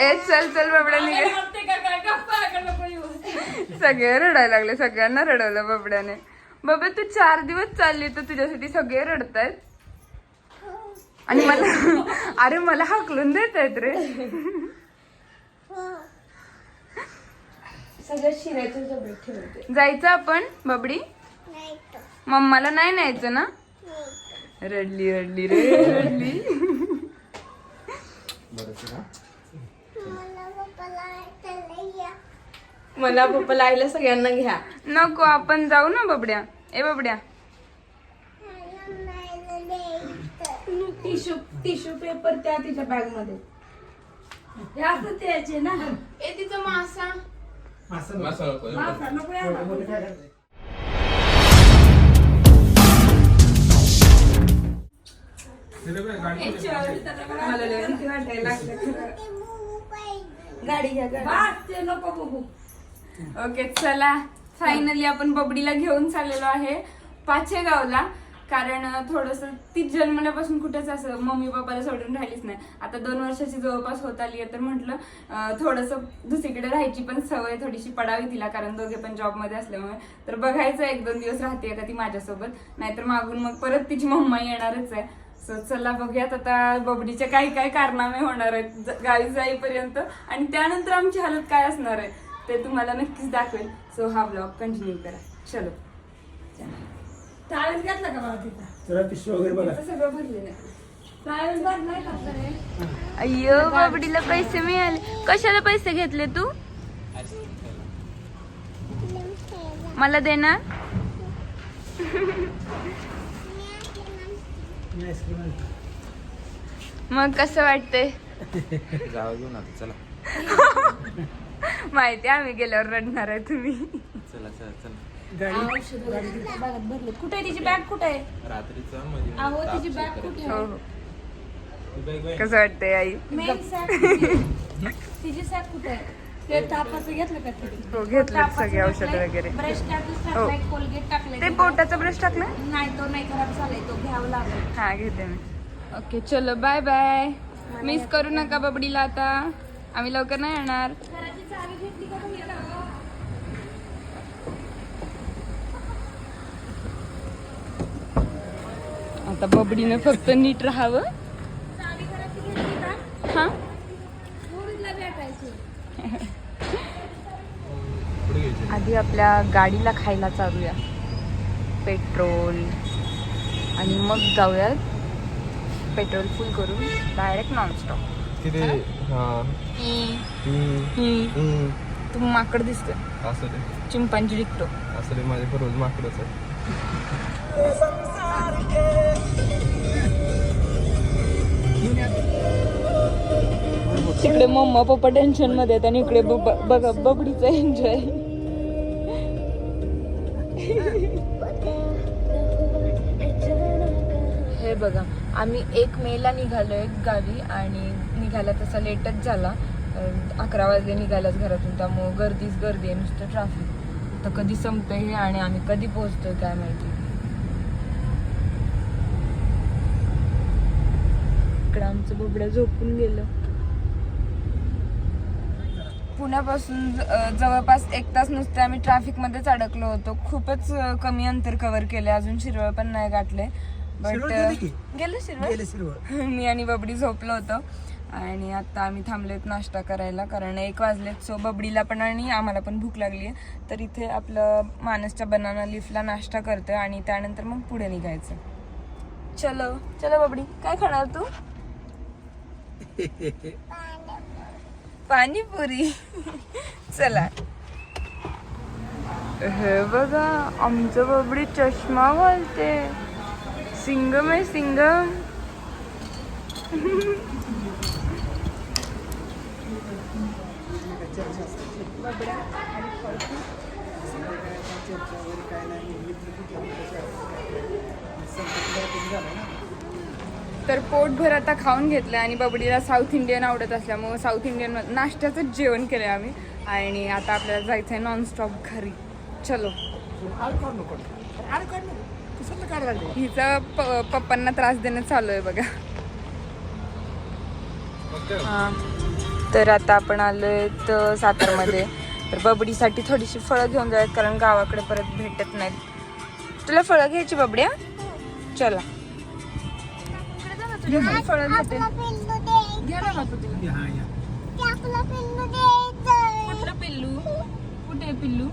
ए चल चल बाबड्या निघे. म्हणते का? काय गप्पा का नको येऊ सगळे रडायला लागले सगळ्यांना रडवलं बाबड्याने. बाबा तू चार दिवस चालली तर तुझ्यासाठी सगळे रडतायत. आणि मला अरे मला हाकलून देत आहेत रे जायचं आपण बबडी? मम्माला नाही न्यायचं ना? रडली रडली रे रडली. मला पप्पाला आईला सगळ्यांना घ्या. नको आपण जाऊ ना बबड्या. ए बबड्या. टिश्यू टिश्यू पेपर त्या तिच्या बॅगमध्ये हे असं द्यायचे ना. ए तिचं मासा. मासा नको. यायला. मला लय भीती वाटायला लागली. खरं. गाडी घ्या गाडी. ते नको बघू. ओके चला. फायनली आपण बबडीला घेऊन चाललेलो आहे पाचेगावला. कारण थोडस ती जन्मल्यापासून कुठेच असं मम्मी पप्पाला सोडून राहिलीच नाही. आता दोन वर्षाची जवळपास होत आली आहे तर म्हटलं थोडस दुसरीकडे राहायची पण सवय थोडीशी पडावी तिला कारण दोघे पण जॉबमध्ये असल्यामुळे. तर बघायचं एक दोन दिवस राहते का ती माझ्यासोबत. नाहीतर मागून मग परत तिची मम्मा येणारच आहे. सो चला बघूयात आता बबडीचे काय काय कारनामे होणार आहेत. गावी जाईपर्यंत. आणि त्यानंतर आमची हालत काय असणार आहे ते तुम्हाला नक्कीच दाखवेल सो हा ब्लॉग कंटिन्यू करा. चलो. घातला का मला तिथं? सगळं भरलेलं भरलाय का अय्यो बाबडीला पैसे मिळाले. कशाला पैसे घेतले तू? मला आईस्क्रीम आणतो. मग कसं वाटतंय? जावं घेऊन आता चला. माहिती आहे, आम्ही गेल्यावर रडणार आहे तुम्ही. चला चला चला. कुठे आहे तिची बॅग कुठे आहे? रात्रीचं म्हणजे अहो ताप तिची बॅग करायचं. कुठे हो आहे? हो. ती. कसं वाटतंय आई? मेन सॅक तिची सॅक कुठे आहे? ते तापाचं घेतलं का तिने हो घेतलं सगळे औषध वगैरे. ब्रश टाकलं हो. कोलगेट टाकलंय ते पोटाचा ब्रश टाकला नाही तो नाही खराब झालाय तो घ्यावा लागेल. हा घेते मी. ओके चलो बाय बाय मिस करू नका बबडीला आता. आम्ही लवकर नाही येणार. घराची चावी घेतली का तुम्ही आता? बबडीनं फक्त नीट राहावं. चावी घराची घेतली का? हा? भेटायची. आधी आपल्या गाडीला खायला चालूया. पेट्रोल. आणि मग जाऊयात पेट्रोल फुल करून डायरेक्ट नॉनस्टॉप तिथे हा. तू माकड दिसतोय. असं चिंपांची डिक्टो असं रे माझे बरोबर माकडच आहे तिकडे मम्मा पप्पा टेन्शनमध्ये आहेत आणि इकडे बघा बबडीचा एन्जॉय बघा आम्ही एक मेला निघालोय गावी आणि निघायला तसा लेटच झाला. अकरा वाजले निघायलाच घरातून त्यामुळं गर्दीच गर्दी आहे नुसतं ट्रॅफिक तर कधी संपतं हे आणि आम्ही कधी पोहोचतोय काय माहिती. इकडं आमचं बबड्या झोपून गेलं. पुण्यापासून जवळपास एक तास नुसते आम्ही ट्रॅफिक मध्येच अडकलो होतो. खूपच कमी अंतर कव्हर केले अजून शिरवळ पण नाही गाठले बट गेली शिरवळ? गेले शिरवळ. मी आणि बबडी झोपलो होतो. आणि आता आम्ही थांबलेत नाश्ता करायला कारण एक वाजलेत. सो बबडीला पण आणि आम्हाला पण भूक लागली आहे. तर इथे आपलं मानसच्या बनाना लिफला नाश्ता करतोय आणि त्यानंतर मग पुढे निघायचं. चलो चलो बबडी. काय खाणार तू? पाणीपुरी. चला. हे बघा आमचं बबडी चष्मा घालते सिंगम आहे सिंगम. तर पोटभर आता खाऊन घेतलं आणि बबडीला साऊथ इंडियन आवडत असल्यामुळं साऊथ इंडियन नाश्त्याचंच जेवण केलं आम्ही. आणि आता आपल्याला जायचं आहे नॉनस्टॉप घरी. चलो. हिचा प- पप्पांना त्रास देणं चालू आहे बघा. हा. तर आता आपण आलोय तर सातारमध्ये. तर बबडीसाठी थोडीशी फळं घेऊन जाऊयात कारण गावाकडे परत भेटत नाहीत. तुला फळं घ्यायची बबड्या? चला. फळं घेते. घे ना बापू तुला. हा या कुठलं पिल्लू? कुठे आहे पिल्लू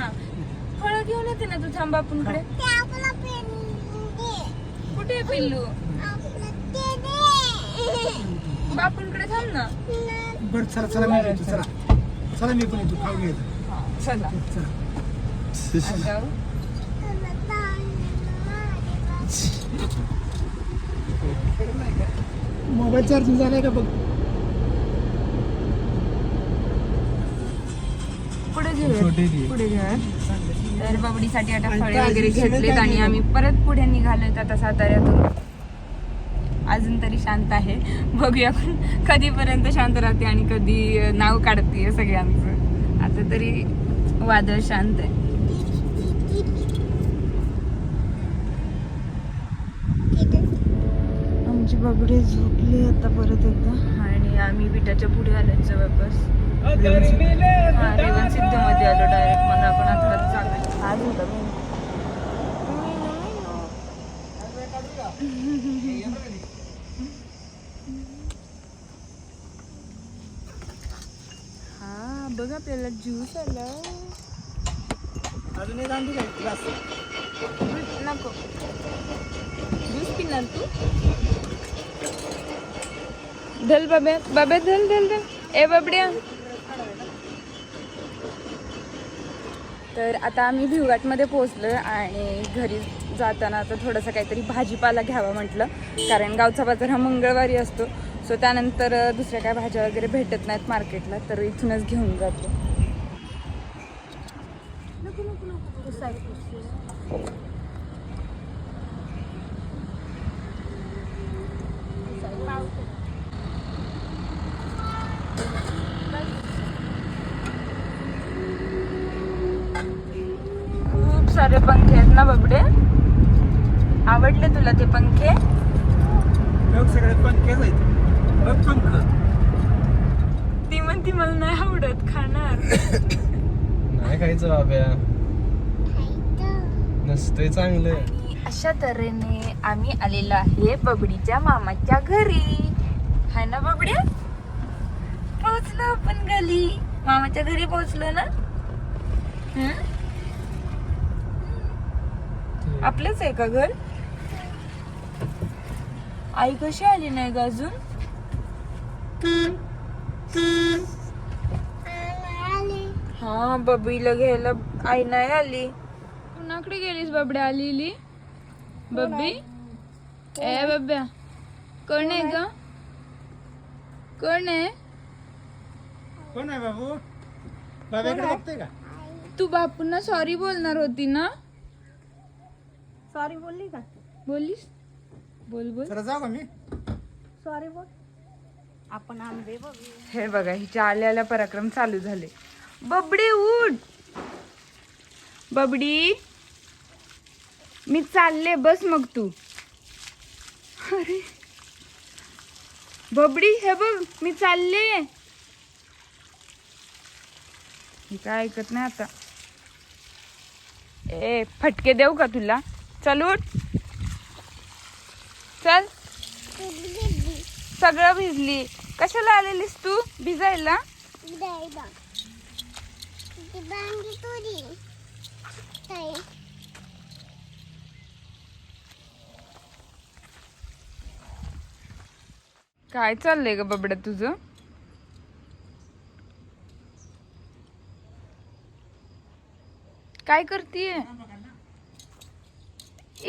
हा. फळं घेऊन येते ना तू थांब बापूंकडे कुठे पिल्लू? बापूंकडे थांब ना. बरं चला चला मी येतो चला. चला मी पण येतो. खाऊ येतो चला. मोबाईल चार्जिंग झालाय का बघ? पुढे घेऊया. पुढे घेऊया. तर बाबडीसाठी आता फळे वगैरे घेतलेत आणि आम्ही परत पुढे निघालोय आता साताऱ्यातून. अजून तरी शांत आहे. बघूया पण कधीपर्यंत शांत राहते आणि कधी नाव काढते सगळ्यांचं. आता तरी वादळ शांत आहे. आमची बबडी झोपली आता परत एकदा. आणि आम्ही विटाच्या पुढे आलो जवळपास. रेवन सिद्धमध्ये आलो डायरेक्ट मला आपण आता चालू आज होता हा बघ आपल्याला ज्यूस आला. अजून एक काय ग्लास नको. ज्यूस पिणार तू? धल बाब्या बाब्या धल धल धल. ए बाबड्या. तर आता आम्ही भिवघाटमध्ये पोहोचलो आणि घरी जाताना आता थोडंसं काहीतरी भाजीपाला घ्यावा म्हटलं. कारण गावचा बाजार हा मंगळवारी असतो. सो त्यानंतर दुसऱ्या काय भाज्या वगैरे भेटत नाहीत मार्केटला तर इथूनच घेऊन जातो. खूप सारे पंखे आहेत ना बबडे? आवडले तुला ते पंखे? सगळे पंखेच आहेत. ती म्हणती मला नाही आवडत खाणार. नाही खायचं बाब्या. नसतंय चांगलं. अशा तऱ्हेने आम्ही आलेलो आहे बबडीच्या मामाच्या घरी. हाय ना बबड्या? पोहोचलो आपण घरी मामाच्या घरी पोहोचलो ना? हं? आपलंच आहे का घर? आई कशी आली नाही ग अजून? हा बबीला घ्यायला आई नाही आली. कुणाकडे गेलीस बबड्या? आलेली? बब्बी ए बब्या कोण आहे ग? कोण आहे? कोण आहे बाबू? बाबाकडे बघतोय का? तू बापूंना सॉरी बोलणार होती ना? सॉरी बोलली का? बोललीस? बोल बोल. चला जाऊ का मी? सॉरी बोल. आपण आंबे बघ हे बघा हिच्या आल्या आल्या पराक्रम चालू झाले. बबडी उठ! बबडी! मी चालले बस मग तू. अरे! बबडी हे बघ मी चालले. ही काय ऐकत नाही आता. ए फटके देऊ का तुला? चल उठ. चल. सगळं भिजली. कशाला आलेलीस तू? भिजायला? काय चाललंय ग बबड्या तुझं? काय करतीये?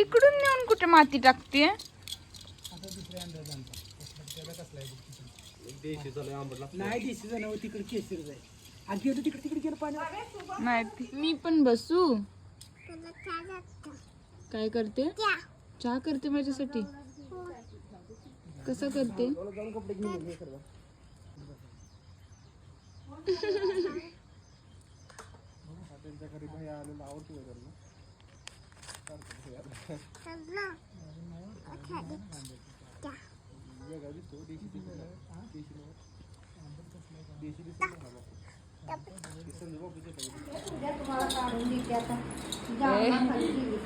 इकडून नेऊन कुठे माती टाकतीये? नाही डिसिजन हो तिकडे केसरी जाईल. आणि तिकडे तिकडे गेलं पाणी नाही मी पण बसू. काय करते? चहा. करते माझ्यासाठी. कसं करते?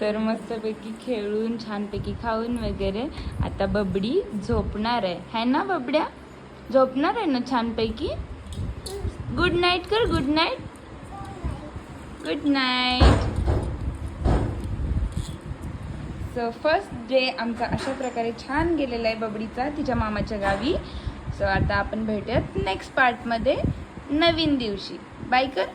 तर मस्तपैकी खेळून छानपैकी खाऊन वगैरे आता बबडी झोपणार आहे. है ना बबड्या? झोपणार आहे ना छानपैकी? गुड नाईट कर good night good night so first day आमचा अशा प्रकारे छान गेलेला आहे बबडीचा तिच्या मामाच्या गावी. सो आता आपण भेटूयात नेक्स्ट पार्टमध्ये नवीन दिवशी. बाय कर.